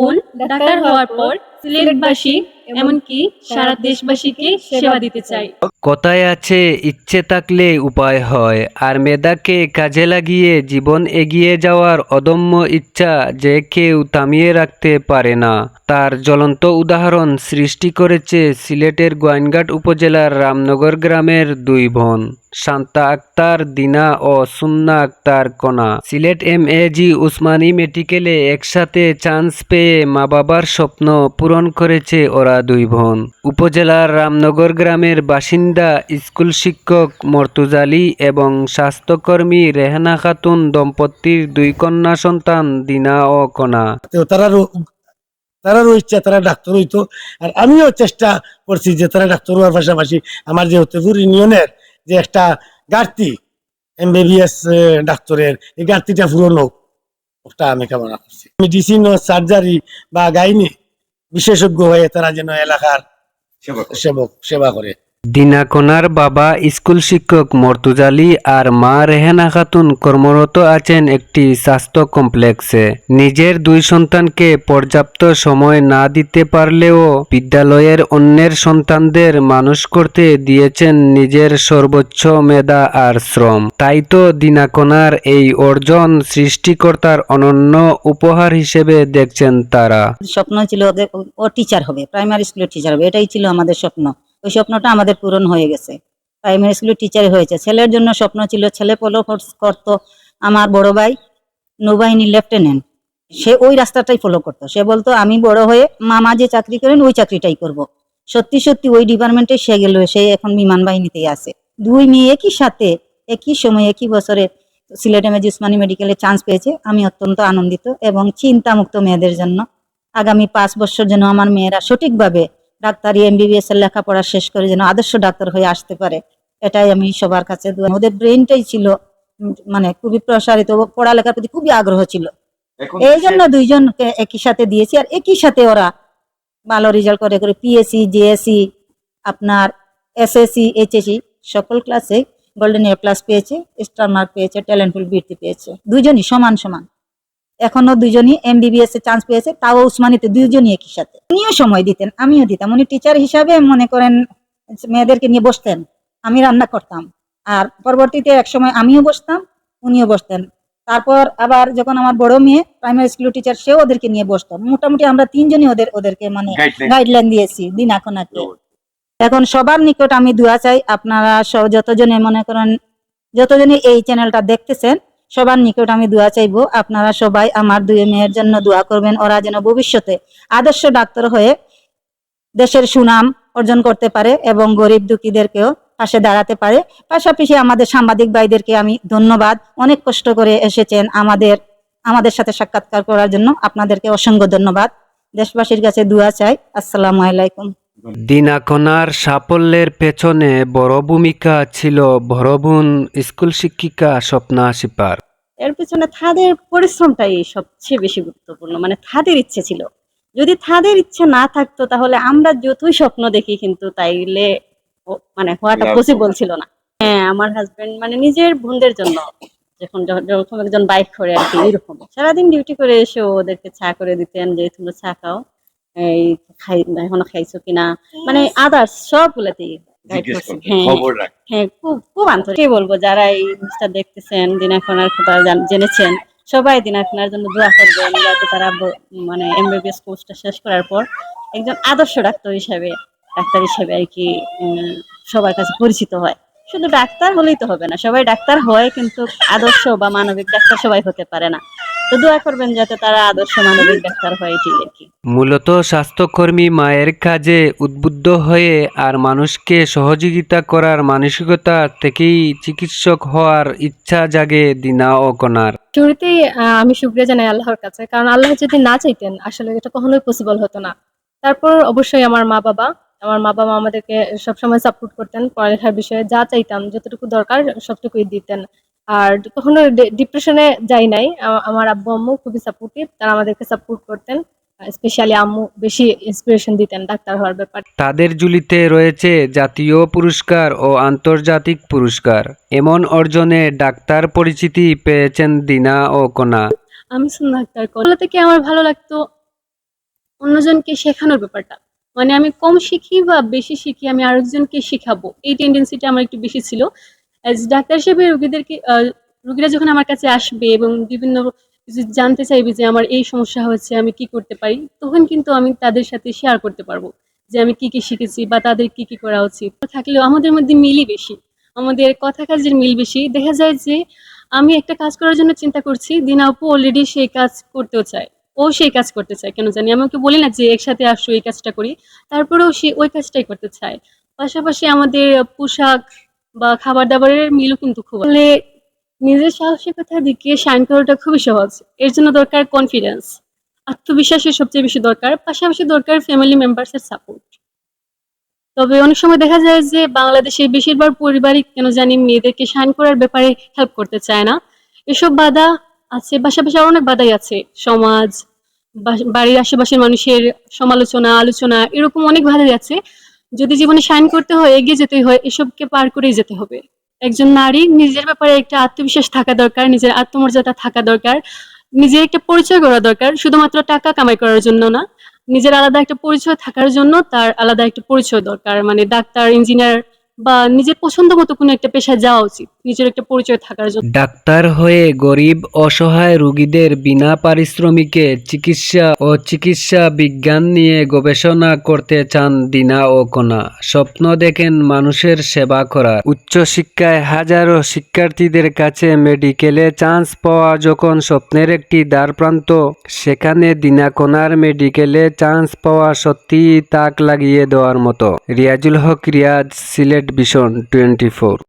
বোন ডাক্তার হওয়ার পর সিলেটবাসী, এমনকি সারা দেশবাসীকে সেবা দিতে চাই কথায় আছে, ইচ্ছে থাকলে উপায় হয়, আর মেধাকে কাজে লাগিয়ে জীবন এগিয়ে যাওয়ার অদম্য ইচ্ছা যে কেউ থামিয়ে রাখতে পারে না। তার জ্বলন্ত উদাহরণ সৃষ্টি করেছে সিলেটের গোয়াইনঘাট উপজেলার রামনগর গ্রামের দুই বোন। শান্তা আক্তার, দিনা ও Sunna Akter Kona. Sylhet M A G Osmani মেডিকেলে একসাথে চান্স পেয়ে মা বাবার স্বপ্ন পূরণ করেছে ওরা দুই বোন। উপজেলার রামনগর গ্রামের বাসিন্দা, স্কুল শিক্ষক মর্তুজালি এবং স্বাস্থ্যকর্মী রেহানা খাতুন দম্পতির দুই কন্যা সন্তান, দিনা ও কণা। তো তারারও ইচ্ছা তারা ডাক্তার হইতো আর আমিও চেষ্টা করছি যে তারা ডাক্তার হওয়ার পাশাপাশি আমার যে ইউনিয়নের যে একটা ঘাটতি এমবিবিএস ডাক্তারের এই ঘাটতিটা পূরণ হোক ওটা আমি কামনা করছি। মেডিসিন ও সার্জারি বা গাইনি বিশেষজ্ঞ হয়ে তারা যেন এলাকার সেবক সেবা করে। দিনা কণার বাবা স্কুল শিক্ষক মর্তুজালি আর মা রেহানা খাতুন কর্মরত আছেন একটি স্বাস্থ্য কমপ্লেক্সে। নিজের দুই সন্তানকে পর্যাপ্ত সময় না দিতে পারলেও বিদ্যালয়ের অন্যের সন্তানদের মানুষ করতে দিয়েছেন নিজের সর্বোচ্চ মেধা আর শ্রম। তাই তো দিনাকোনার এই অর্জন সৃষ্টিকর্তার অনন্য উপহার হিসেবে দেখছেন তারা। স্বপ্ন ছিল ও টিচার হবে প্রাইমারি স্কুলের টিচার হবে, এটাই ছিল আমাদের স্বপ্ন। ওই স্বপ্নটা আমাদের পূরণ হয়ে গেছে। প্রাইমারি স্কুলের টিচার হয়েছে। ছেলের জন্য স্বপ্ন ছিল, ছেলে পলো করতো। আমার বড় ভাই নৌবাহিনী লেফটেন্যান্ট সে ওই রাস্তাটাই ফলো করতো। সে বলতো, আমি বড় হয়ে মামা যে চাকরি করেন, ওই চাকরিটাই করব। সত্যি সত্যি ওই ডিপার্টমেন্টে সে গেল, সে এখন বিমান বাহিনীতেই আছে। দুই মেয়ে একই সাথে, একই সময়, একই বছরে সিলেট এম উসমানী মেডিকেলে চান্স পেয়েছে। আমি অত্যন্ত আনন্দিত এবং চিন্তামুক্ত মেয়েদের জন্য। আগামী পাঁচ বছর যেন আমার মেয়েরা সঠিকভাবে ডাক্তারি এমবিবিএস এর লেখাপড়া শেষ করে যেন আদর্শ ডাক্তার হয়ে আসতে পারে এটাই আমি সবার কাছে ওদের ব্রেনটাই ছিল মানে খুবই প্রসারিত পড়ালেখার প্রতি খুবই আগ্রহ ছিল। এই জন্য দুইজনকে একই সাথে দিয়েছি আর একই সাথে ওরা ভালো রেজাল্ট করে করে পিএসসি জেএসসি আপনার এসএসসি এইচএসসি সকল ক্লাসে গোল্ডেন এ প্লাস পেয়েছে স্টার মার্ক পেয়েছে ট্যালেন্টফুল বৃত্তি পেয়েছে। দুইজনই সমান সমান। এখনও দুজনই এমবিবিএস এ চান্স পেয়েছে তাও উসমানিতে দুইজনই একই সাথে। উনিও সময় দিতেন আমিও দিতাম। উনি টিচার হিসাবে মনে করেন মেয়েদেরকে নিয়ে বসতেন আমি রান্না করতাম। আর পরবর্তীতে এক সময় আমিও বসতাম উনিও বসতেন। তারপর আবার যখন আমার বড় মেয়ে প্রাইমারি স্কুল টিচার সেও ওদেরকে নিয়ে বসতাম মোটামুটি আমরা তিনজনই ওদের ওদেরকে মানে গাইডলাইন দিয়েছি দিন এখনাকে এখন সবার নিকট আমি দোয়া চাই আপনারা যতজনে মনে করেন যতজনে এই চ্যানেলটা দেখতেছেন সবার নিকট আমি দোয়া চাইব। আপনারা সবাই আমার দুই মেয়ের জন্য দোয়া করবেন। ওরা যেন ভবিষ্যতে আদর্শ ডাক্তার হয়ে দেশের সুনাম অর্জন করতে পারে এবং গরিব দুঃখীদেরকেও পাশে দাঁড়াতে পারে। পাশাপাশি আমাদের সাংবাদিক ভাইদেরকে আমি ধন্যবাদ। অনেক কষ্ট করে এসেছেন আমাদের আমাদের সাথে সাক্ষাৎকার করার জন্য। আপনাদেরকে অসংখ্য ধন্যবাদ। দেশবাসীর কাছে দোয়া চাই। আসসালামু আলাইকুম। দিনা কণার সাফল্যের পেছনে বড় ভূমিকা ছিল বড় বোন স্কুল শিক্ষিকা স্বপ্না সিপার এর পেছনে তাদের পরিশ্রমটাই সবচেয়ে বেশি গুরুত্বপূর্ণ মানে তাদের ইচ্ছে ছিল। যদি তাদের ইচ্ছে না থাকতো তাহলে আমরা যতই স্বপ্ন দেখি কিন্তু তাইলে মানে হওয়াটা পসিবল ছিল না। হ্যাঁ আমার হাজবেন্ড মানে নিজের বোনদের জন্য যখন যখন- যখন একজন বাইক করে আর কি এরকম। সারাদিন ডিউটি করে এসে ওদেরকে চা করে দিতেন যে তোমরা চা খাও। এই খাই এখনও খাইছো কিনা? মানে আদার্স সবগুলোতেই হ্যাঁ হ্যাঁ। হ্যাঁ খুব খুব আন্তরিক। কি বলব যারা এই জিনিসটা দেখতেছেন দিনাখনার কথা জান- জেনেছেন সবাই দিনাখনার জন্য দোয়া করবেন যাতে তারা মানে এমবিবিএস কোর্সটা শেষ করার পর একজন আদর্শ ডাক্তার হিসেবে ডাক্তার হিসেবে আর কি সবার কাছে পরিচিত হয়। শুধু ডাক্তার হলেই তো হবে না সবাই ডাক্তার হয় কিন্তু আদর্শ বা মানবিক ডাক্তার সবাই হতে পারে না। তো দোয়া করবেন যাতে তারা আদর্শ মানবিক ডাক্তার হয় এটি আর কি। মূলত স্বাস্থ্যকর্মী মায়ের কাজে উদ্বুদ্ধ হয়ে আর মানুষকে সহযোগিতা করার মানসিকতা থেকেই চিকিৎসক হওয়ার ইচ্ছা জাগে দিনা ও কণার শুরুতেই আহ, আমি শুক্রিয়া জানাই আল্লাহর কাছে কারণ আল্লাহ যদি না চাইতেন আসলে এটা কখনোই পসিবল হতো না। তারপর অবশ্যই আমার মা বাবা আমার মা বাবা আমাদেরকে সবসময় সাপোর্ট করতেন পড়ালেখার বিষয়ে যা চাইতাম যতটুকু দরকার সবটুকুই দিতেন। আর কখনো ডিপ্রেশনে যাই নাই আমার আব্বু আম্মু খুবই সাপোর্টিভ তারা আমাদেরকে সাপোর্ট করতেন স্পেশালি আম্মু বেশি ইন্সপিরেশন দিতেন ডাক্তার হওয়ার ব্যাপারে। তাদের ঝুলিতে রয়েছে জাতীয় পুরস্কার ও আন্তর্জাতিক পুরস্কার। এমন অর্জনে ডাক্তার পরিচিতি পেয়েছেন দিনা ও কণা আমি শুনে ডাক্তার কলা থেকে আমার ভালো লাগতো অন্যজনকে শেখানোর ব্যাপারটা। মানে আমি কম শিখি বা বেশি শিখি আমি আরেকজনকে শেখাবো। এই টেন্ডেন্সিটা আমার একটু বেশি ছিল। ডাক্তার হিসেবে রোগীদেরকে রোগীরা যখন আমার কাছে আসবে এবং বিভিন্ন জানতে চাইবে যে আমার এই সমস্যা হয়েছে আমি কি করতে পারি, তখন কিন্তু আমি তাদের সাথে শেয়ার করতে পারব যে আমি কি কি শিখেছি বা তাদের কি কি করা উচিত। থাকলেও আমাদের মধ্যে মিলই বেশি। আমাদের কথা কাজের মিল বেশি। দেখা যায় যে আমি একটা কাজ করার জন্য চিন্তা করছি, দিনা আপু অলরেডি সেই কাজ করতেও চায়। ও সেই কাজ করতে চায়, কেন জানি? আমি ওকে বলি না যে একসাথে আসো, এই কাজটা করি। তারপরেও সে ওই কাজটাই করতে চায়। পাশাপাশি আমাদের পোশাক বা খাবার দাবারের মিলও কিন্তু খুব আসলে নিজের সাহসিকতার দিকে শাইন করাটা খুবই সহজ। এর জন্য দরকার কনফিডেন্স আত্মবিশ্বাসের সবচেয়ে বেশি দরকার, পাশাপাশি দরকার ফ্যামিলি মেম্বার্সের সাপোর্ট তবে অনেক সময় দেখা যায় যে বাংলাদেশের বেশিরভাগ পরিবারই কেন জানি মেয়েদেরকে শাইন করার ব্যাপারে হেল্প করতে চায় না। এসব বাধা আছে, পাশাপাশি আরও অনেক বাধাই আছে। সমাজ বাড়ির আশেপাশের মানুষের সমালোচনা, আলোচনা, এরকম অনেক বাধাই আছে। যদি জীবনে শাইন করতে হয়, এগিয়ে যেতেই হয়, এসবকে পার করেই যেতে হবে। একজন নারী নিজের ব্যাপারে একটা আত্মবিশ্বাস থাকা দরকার, নিজের আত্মমর্যাদা থাকা দরকার, নিজের একটা পরিচয় করা দরকার, শুধুমাত্র টাকা কামাই করার জন্য না, নিজের আলাদা একটা পরিচয় থাকার জন্য তার আলাদা একটা পরিচয় দরকার। মানে ডাক্তার ইঞ্জিনিয়ার বা নিজের পছন্দ মতো কোনো একটা পেশায় যাওয়া উচিত। নিজের একটা পরিচয় থাকার জন্য। ডাক্তার হয়ে গরিব, অসহায় রোগীদের বিনা পারিশ্রমিকে চিকিৎসা ও চিকিৎসা বিজ্ঞান নিয়ে গবেষণা করতে চান দিনা ও কণা স্বপ্ন দেখেন মানুষের সেবা করা উচ্চশিক্ষায় হাজারো শিক্ষার্থীদের কাছে মেডিকেলে চান্স পাওয়া যখন স্বপ্নের একটি দ্বারপ্রান্ত, সেখানে দিনা কণার মেডিকেলে চান্স পাওয়া সত্যিই তাক লাগিয়ে দেওয়ার মতো। Riazul Haque, Riaz, Sylhet vision twenty four